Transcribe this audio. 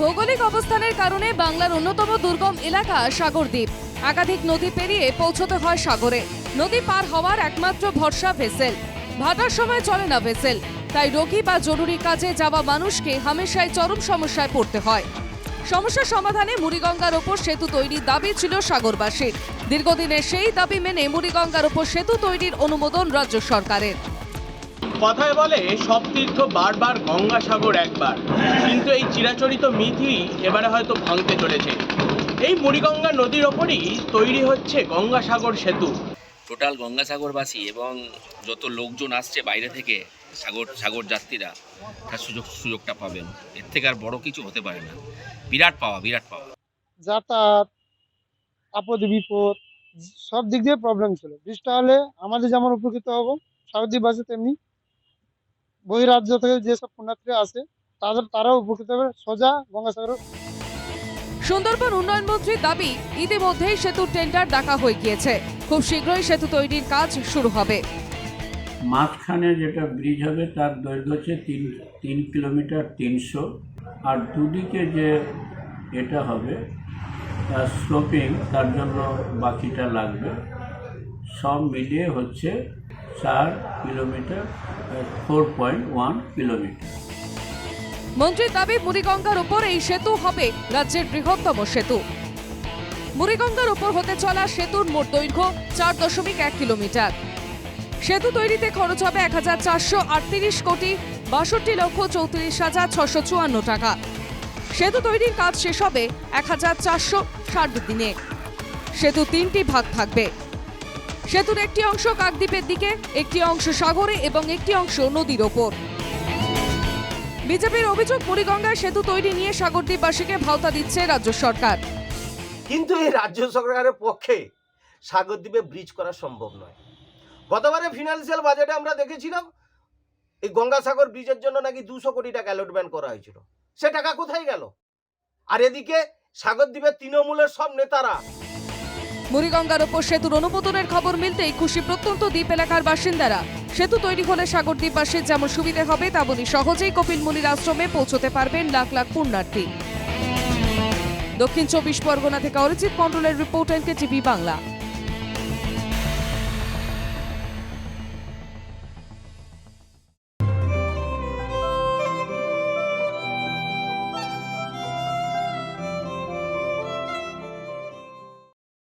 ভৌগোলিক অবস্থানের কারণে বাংলার অন্যতম দুর্গম এলাকা সাগরদ্বীপ। একাধিক নদী পেরিয়ে পৌঁছতে হয় সাগরে। নদী পার হওয়ার একমাত্র ভরসা ভেসেল। ভাটার সময় চলে না ভেসেল। তাই রোগী বা জরুরি কাজে যাওয়া মানুষকে হামেশাই চরম সমস্যায় পড়তে হয়। সমস্যা সমাধানে মুড়িগঙ্গার ওপর সেতু তৈরির দাবি ছিল সাগরবাসীর। দীর্ঘদিনের সেই দাবি মেনে মুড়িগঙ্গার ওপর সেতু তৈরির অনুমোদন রাজ্য সরকারের। কথায় বলে সব তীর্থ বারবার গঙ্গাসাগর একবার। কিন্তু এই চিরাচরিত মিথি এবারে হয়তো ভাঙতে চলেছে। এই মুড়িগঙ্গা নদীর ওপরই তৈরি হচ্ছে গঙ্গাসাগর সেতু। টোটাল গঙ্গাসাগরবাসী এবং যত লোকজন আসছে বাইরে থেকে সাগর সাগর যাত্রীরা তার সুযোগ সুযোগটা পাবেন। এর থেকে আর বড় কিছু হতে পারে না। বিরাট পাওয়া বিরাট পাওয়া। যাতায়াত আপদ বিপদ সব দিক দিয়ে প্রবলেম ছিল। বৃষ্টি হলে আমাদের যেমন উপকৃত হব সাগরদ্বীপবাসী তেমনি। বহিরাজ্য থেকে যেসব পুণ্যার্থীরা আসে তাদের তারাও উপকৃত হবে। সোজা গঙ্গাসাগর। সুন্দরবন উন্নয়ন মন্ত্রীর দাবি ইতিমধ্যেই সেতুর টেন্ডার ডাকা হয়ে গিয়েছে। খুব শীঘ্রই সেতু তৈরির কাজ শুরু হবে। মাঝখানে যেটা ব্রিজ হবে তার দৈর্ঘ্য হচ্ছে তিন তিন কিলোমিটার তিনশো। আর দুদিকে যে এটা হবে তার স্লোপিং তার জন্য বাকিটা লাগবে। সব মিলিয়ে হচ্ছে চার kilometre four point one kilometre মন্ত্রীর দাবি, মুড়িগঙ্গার উপর এই সেতু হবে রাজ্যের বৃহত্তম সেতু। মুড়িগঙ্গার উপর হতে চলা সেতুর মোট দৈর্ঘ্য চার দশমিক এক কিলোমিটার। সেতু তৈরিতে খরচ হবে এক হাজার চারশো আটত্রিশ কোটি, বাষট্টি লক্ষ চৌত্রিশ হাজার ছশো চুয়ান্ন টাকা। সেতু তৈরির কাজ শেষ হবে এক হাজার চারশো ষাট দিনে। সেতু তিনটি ভাগ থাকবে। সেতুর একটি অংশ কাকদ্বীপের দিকে, একটি অংশ সাগরে এবং একটি অংশ নদীর ওপর। বিজেপির অভিযোগ মুড়িগঙ্গায় সেতু তৈরি নিয়ে সাগরদ্বীপবাসীকে ভাওতা দিচ্ছে রাজ্য সরকার। কিন্তু এই রাজ্য সরকারের পক্ষে সাগরদ্বীপে ব্রিজ করা সম্ভব নয়। গতবারে ফিনান্সিয়াল বাজেটে আমরা দেখেছিলাম, এই গঙ্গাসাগর ব্রিজের জন্য নাকি দুশো কোটি টাকা অ্যালটমেন্ট করা হয়েছিল। সে টাকা কোথায় গেল? আর এদিকে সাগরদ্বীপের তৃণমূলের সব নেতারা মুড়িগঙ্গার ওপর সেতুর অনুমোদনের খবর মিলতেই খুশি প্রত্যন্ত দ্বীপ এলাকার বাসিন্দারা। সেতু তৈরি হলে সাগর সাগরদ্বীপবাসীর যেমন সুবিধে হবে তেমনই সহজেই কপিল মুনির আশ্রমে পৌঁছতে পারবেন লাখ লাখ পুণ্যার্থী। দক্ষিণ চব্বিশ পরগনা থেকে অরিজিৎ মণ্ডলের রিপোর্ট এনকে টিভি বাংলা।